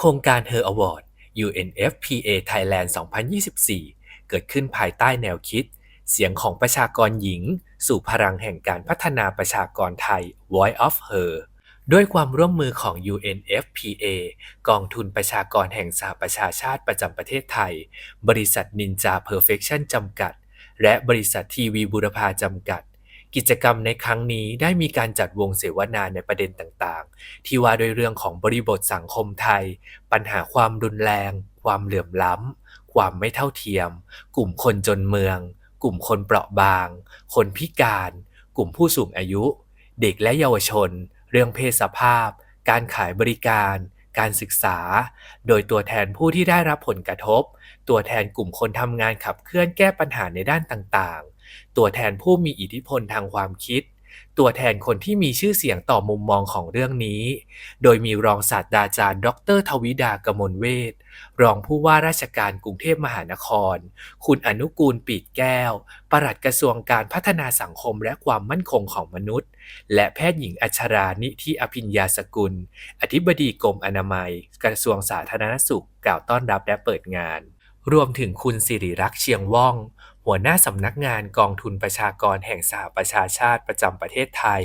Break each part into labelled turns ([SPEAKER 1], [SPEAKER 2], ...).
[SPEAKER 1] โครงการ Her Award UNFPA Thailand 2024 เกิดขึ้นภายใต้แนวคิด เสียงของประชากรหญิง สู่พลังแห่งการพัฒนาประชากรไทย Voice of Her ด้วยความร่วมมือของ UNFPA กองทุนประชากรแห่งสหประชาชาติประจำประเทศไทย บริษัทนินจาเพอร์เฟคชั่นจำกัด และบริษัททีวีบุรพาจำกัด กิจกรรมในครั้งนี้ได้มีการจัดวงเสวนาในประเด็นต่างๆ ที่ว่าด้วยเรื่องของบริบทสังคมไทย ปัญหาความรุนแรง ความเหลื่อมล้ำ ความไม่เท่าเทียม กลุ่มคนจนเมือง กลุ่มคนเปราะบาง คนพิการ กลุ่มผู้สูงอายุ เด็กและเยาวชน เรื่องเพศสภาพ การขายบริการ การศึกษา โดยตัวแทนผู้ที่ได้รับผลกระทบ ตัวแทนกลุ่มคนทำงานขับเคลื่อนแก้ปัญหาในด้านต่างๆ ตัวแทนผู้มีอิทธิพลทางความคิด ตัวแทนคนที่มีชื่อเสียงต่อมุมมองของเรื่องนี้ โดยมีรองศาสตราจารย์ ดร ทวิดากมลเวทรองผู้ว่าราชการกรุงเทพมหานคร คุณอนุกูลปีดแก้ว ปลัดกระทรวงการพัฒนาสังคมและความมั่นคงของมนุษย์ และแพทย์หญิงอัชรานิธิอภิญญาสกุล อธิบดีกรมอนามัย กระทรวงสาธารณสุข กล่าวต้อนรับและเปิดงาน รวมถึงคุณสิริรักษ์เชียงว่อง หัวหน้าสำนักงานกองทุนประชากรแห่งสหประชาชาติประจำประเทศไทย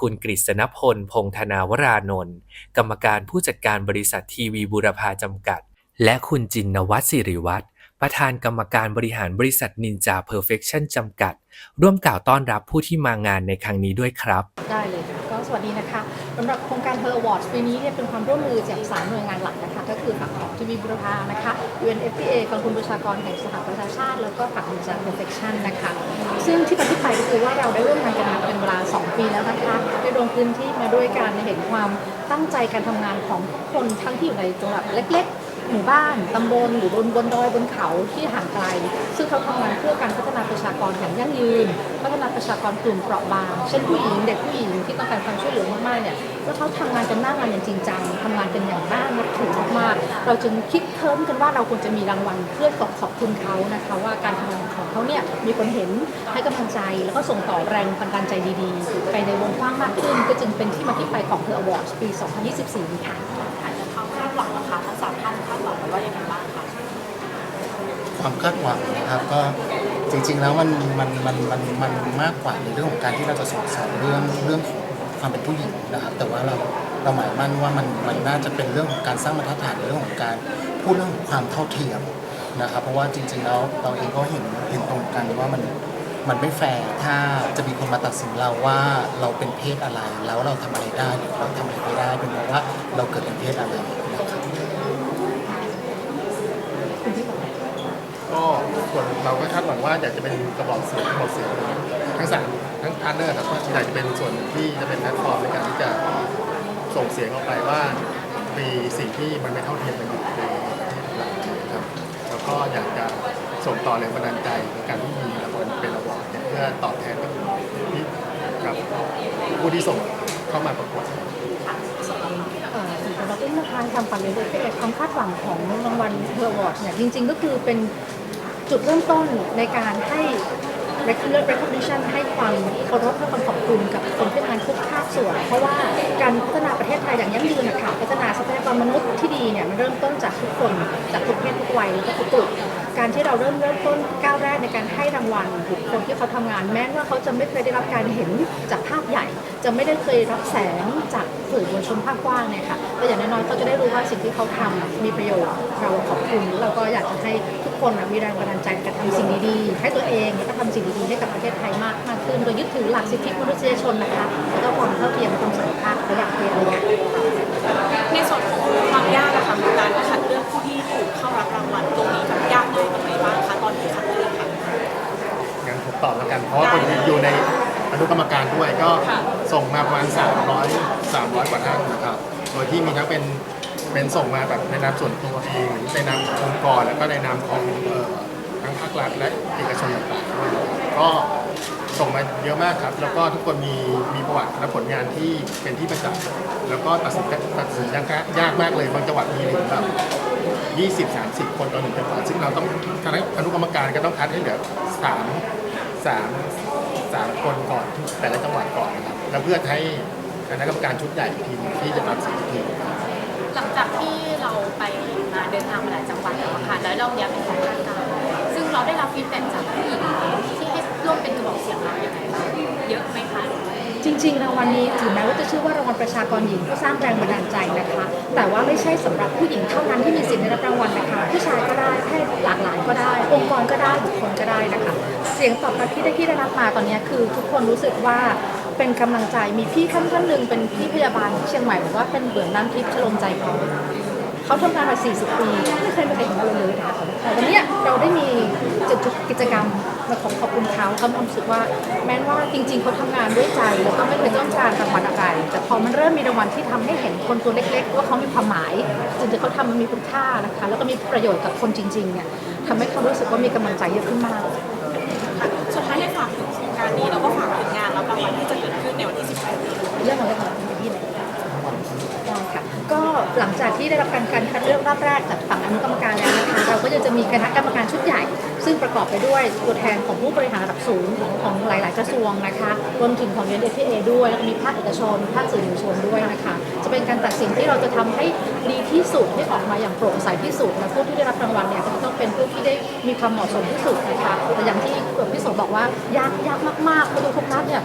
[SPEAKER 1] คุณกฤษณพล พงธนาวรานนท์กรรมการผู้จัดการบริษัททีวีบุรพาจำกัด และคุณจินวัฒน์สิริวัฒน์ประธานกรรมการบริหารบริษัทนินจาเพอร์เฟคชั่นจำกัด ร่วมกล่าวต้อนรับผู้ที่มางานในครั้งนี้ด้วยครับ
[SPEAKER 2] ได้เลยค่ะก็สวัสดีนะคะ สำหรับโครงการ Her Awards ปีนี้เนี่ยเป็นความร่วมมือจากสามหน่วยงานหลักนะคะก็คือฝั่งของทีวีบุรพานะคะ UNFPA กองทุนประชากรแห่งสหประชาชาติ แล้วก็ฝั่ง Ninja Perfection นะคะ ซึ่งที่มาที่ไปก็คือว่าเราได้ร่วมงานกันมาเป็นเวลา 2 ปีแล้วนะคะได้ลงพื้นที่มาด้วยการเห็นความตั้งใจการทำงานของทุกคนทั้งที่อยู่ในจังหวัดเล็ก หมู่บ้านตำบลหรือบนบนดอยบนเขาที่ห่างไกล ซึ่งเขาทำงานเพื่อการพัฒนาประชากรอย่างยั่งยืน พัฒนาประชากรกลุ่มเปราะบาง เช่นผู้หญิงเด็กผู้หญิงที่ต้องการความช่วยเหลือมากๆเนี่ยแล้วเขาทำงานกันหน้างานอย่างจริงจังทำงานเป็นอย่างน่านับถือมากๆเราจึงคิดเพิ่มกันว่าเราควรจะมีรางวัลเพื่อตอบขอบคุณเขานะคะว่าการทำงานของเขาเนี่ยมีคนเห็นให้กำลังใจ แล้วก็ส่งต่อแรงบันดาลใจดีๆ ไปในวงกว้างมากขึ้น ก็จึงเป็นที่มาที่ไปของ The Awards ปี 2024 นี้ค่ะ
[SPEAKER 3] คะทั้งสามท่านคาดหวังไว้ว่ายังไงบ้างคะ
[SPEAKER 4] ความคาดหวังนะครับก็จริง ๆ แล้วมันมันมันมันมันมากกว่าในเรื่องของการที่เราจะสอนสอนเรื่องเรื่องของความเป็นผู้หญิงนะครับ แต่ว่าเราเราหมายมั่นว่ามันมันน่าจะเป็นเรื่องของการสร้างมาตรฐานในเรื่องของการพูดเรื่องของความเท่าเทียมนะครับ เพราะว่าจริง ๆ แล้วเราเองก็เห็นเห็นตรงกันว่ามันมันไม่แฟร์ถ้าจะมีคนมาตัดสินเราว่าเราเป็นเพศอะไร แล้วเราทำอะไรได้หรือเราทำอะไรไม่ได้เป็นเพราะว่าเราเกิดเป็นเพศอะไรนะครับ
[SPEAKER 5] ก็ ส่วนเราก็คาดหวังว่าอยากจะเป็นกระบอกเสียงกระบอกเสียงทั้งสามทั้งพาร์เนอร์ครับก็อยากจะเป็นส่วนที่จะเป็นแพลตฟอร์มในการที่จะส่งเสียงออกไปว่ามีสิ่งที่มันไม่เท่าเทียมกันอยู่ในครับแล้วก็อยากจะส่งต่อแรงบันดาลใจในการที่มีรางวัลเป็นระวอดเพื่อตอบแทนกับที่กับผู้ที่ส่งเข้ามาประกวด
[SPEAKER 2] เอ่อสำหรับเรื่องทางทำฝันเลยด้วยเป็นความคาดหวังของรางวัลเทอร์วอร์ดเนี่ยจริง ๆ ก็คือเป็น จุดเริ่มต้นในการให้ regular recognition ให้ความเคารพและความขอบคุณกับคนที่ทำงานทุกภาคส่วน เพราะว่าการพัฒนาประเทศไทยอย่างยั่งยืนนะคะพัฒนาทรัพยากรมนุษย์ที่ดีเนี่ยมันเริ่มต้นจากทุกคนจากทุกเพศทุกวัยแล้วก็ทุกกลุ่ม การที่เราเริ่มเริ่มต้นก้าวแรกในการให้รางวัลบุคคลที่เขาทำงาน แม้ว่าเขาจะไม่เคยได้รับการเห็นจากภาพใหญ่ จะไม่ได้เคยรับแสงจากสื่อมวลชนภาคกว้างเนี่ยค่ะแต่อย่างน้อยๆเขาจะได้รู้ว่าสิ่งที่เขาทำมีประโยชน์เราขอบคุณแล้วเราก็อยากจะให้ทุกคนนะมีแรงบันดาลใจการทำสิ่งดีๆให้ตัวเองแล้วก็ทำสิ่งดีๆให้กับประเทศไทยมากมากขึ้นโดยยึดถือหลักสิทธิมนุษยชนนะคะแล้วก็ความเท่าเทียมความเสมอภาคระหว่างเพศเลยค่ะ
[SPEAKER 3] ในส่วนของความยากนะคะในการคัดเลือกผู้ที่ถูก
[SPEAKER 5] งั้นผมตอบแล้วกัน เพราะว่าคนอยู่ในอนุกรรมการด้วยก็
[SPEAKER 3] ค่ะ
[SPEAKER 5] ส่งมาประมาณ 300 300 กว่าท่านนะครับ โดยที่มีทั้งเป็นเป็นส่งมาแบบในนามส่วนตัวเองหรือในนามขององค์กรแล้วก็ในนามของเอ่อทั้งภาครัฐและเอกชนต่างๆด้วยก็ส่งมาเยอะมากครับ แล้วก็ทุกคนมีมีประวัติและผลงานที่เป็นที่ประจักษ์แล้วก็ตัดสินตัดสินยากยากมากเลยบางจังหวัดมีถึงแบบ20 30 คนต่อหนึ่งจังหวัดซึ่งเราต้องคณะอนุกรรมการก็ต้องคัดให้เหลือ3 3 13คนก่อนทุกแต่ละจังหวัดก่อนนะครับแล้วเพื่อให้คณะกรรมการชุดใหญ่อีกทีหนึ่งที่จะตัดสินอีกที
[SPEAKER 6] หลังจากที่เราไปมาเดินทางมาหลายจังหวัดแล้วอะค่ะแล้วเราเนี้ยเป็นของภาคกลางซึ่งเราได้รับฟีดแบ็กจากผู้หญิงที่ให้ร่วมเป็นกระบอกเสียงเราอย่างไรบ้างเยอะไหมคะ
[SPEAKER 2] จริงๆรางวัลนี้ถึงแม้ว่าจะชื่อว่ารางวัลประชากรหญิงผู้สร้างแรงบันดาลใจนะคะ แต่ว่าไม่ใช่สำหรับผู้หญิงเท่านั้นที่มีสิทธิ์ได้รับรางวัลนะคะผู้ชายก็ได้เพศหลากหลายก็ได้ องค์กรก็ได้บุคคลก็ได้นะคะ เสียงตอบรับที่ได้ที่ได้รับมาตอนนี้คือทุกคนรู้สึกว่าเป็นกำลังใจมีพี่ท่านท่านหนึ่งเป็นพี่พยาบาลที่เชียงใหม่บอกว่าเป็นเบื่อน้ำทิพย์ชโลมใจเขา เขาทำงานมา 40 ปีไม่เคยมีใครเห็นอะไรเลยนะคะแต่วันเนี้ยเราได้มีจุดกิจกรรมมาขอขอบคุณเขาเขามีความรู้สึกว่าแม้ว่าจริง ๆเขาทำงานด้วยใจแล้วก็ไม่เคยต้องการรางวัลอะไร แต่พอมันเริ่มมีรางวัลที่ทำให้เห็นคนตัวเล็ก ๆ ว่าเขามีความหมายสิ่งที่เขาทำมันมีคุณค่านะคะ แล้วก็มีประโยชน์กับคนจริงๆเนี่ยทำให้เขารู้สึกว่ามีกำลังใจเยอะขึ้นมาก
[SPEAKER 3] ค่ะสุดท้ายให้ฝากถึงโครงการนี้แล้วก็ฝากถึงงานรับรางวัลที่จะเกิดขึ้นในวันที่18นี้
[SPEAKER 2] เรื่องของเรื่องของคุณพี่เลยได้ค่ะ ก็ หลังจากที่ได้รับการการคัดเลือกรอบแรกจากฝั่งอนุกรรมการแล้วนะคะเราก็จะจะมีคณะกรรมการชุดใหญ่ ซึ่งประกอบไปด้วยตัวแทนของผู้บริหารระดับสูงของของหลาย ๆ กระทรวงนะคะรวมถึงของ u n f a ด้วยแล้วก็มีภาคเอกชนภาคสื่อมวลชนด้วยนะคะจะเป็นการตัดสินที่เราจะทำให้ดีที่สุดให้ออกมาอย่างโปร่งใสที่สุดและผู้ที่ได้รับรางวัลเนี่ยก็จะต้องเป็นผู้ที่ได้มีความเหมาะสมที่สุดนะคะแต่อย่างที่พี่โสบอกว่ายากยากมากๆเพราะดูทุกนัดเนี่ย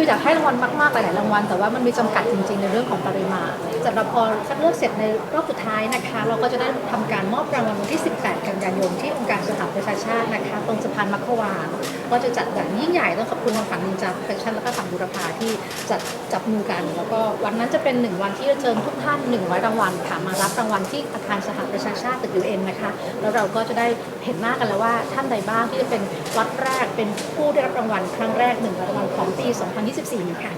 [SPEAKER 2] คืออยากให้รางวัลมากๆหลายๆรางวัล แต่ว่ามันมีจำกัดจริงๆในเรื่องของปริมาณสำหรับพอคัดเลือกเสร็จในรอบสุดท้ายนะคะ เราก็จะได้ทำการมอบรางวัลวันที่ 18 กันยายนที่องค์การสหประชาชาตินะคะ ตรงสะพานมัคควาน ก็จะจัดอย่างยิ่งใหญ่ต้องขอบคุณทางฝั่งนินจาแฟชั่นแล้วก็ฝั่งบุรพาที่จัดจับมือกัน แล้วก็วันนั้นจะเป็นหนึ่งวันที่จะเชิญทุกท่าน100รางวัลค่ะมารับรางวัลที่อาคารสหประชาชาติตึกยูเอ็นนะคะแล้วเราก็จะได้เห็นหน้ากันแล้วว่าท่านใดบ้างที่จะเป็นวัดแรกเป็นผู้ได้รับรางวัลครั้งแรกหนึ่งรางวัลของปี 2024 ค่ะ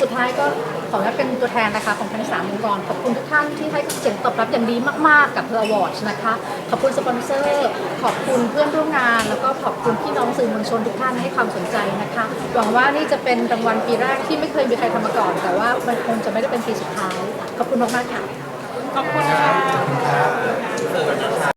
[SPEAKER 2] สุดท้ายก็ขอให้เป็นตัวแทนนะคะของทั้งสามองค์กรขอบคุณทุกท่านที่ให้เสียงตอบรับอย่างดีมากๆกับเพอร์วอร์ชนะคะ ขอบคุณสปอนเซอร์ขอบคุณเพื่อนร่วมงาน แล้วก็ขอบคุณพี่น้องสื่อมวลชนทุกท่านให้ความสนใจนะคะหวังว่านี่จะเป็นรางวัลปีแรกที่ไม่เคยมีใครทำมาก่อน แต่ว่ามันคงจะไม่ได้เป็นปีสุดท้าย ขอบคุณมากๆค่ะ
[SPEAKER 3] ขอบคุณค่ะ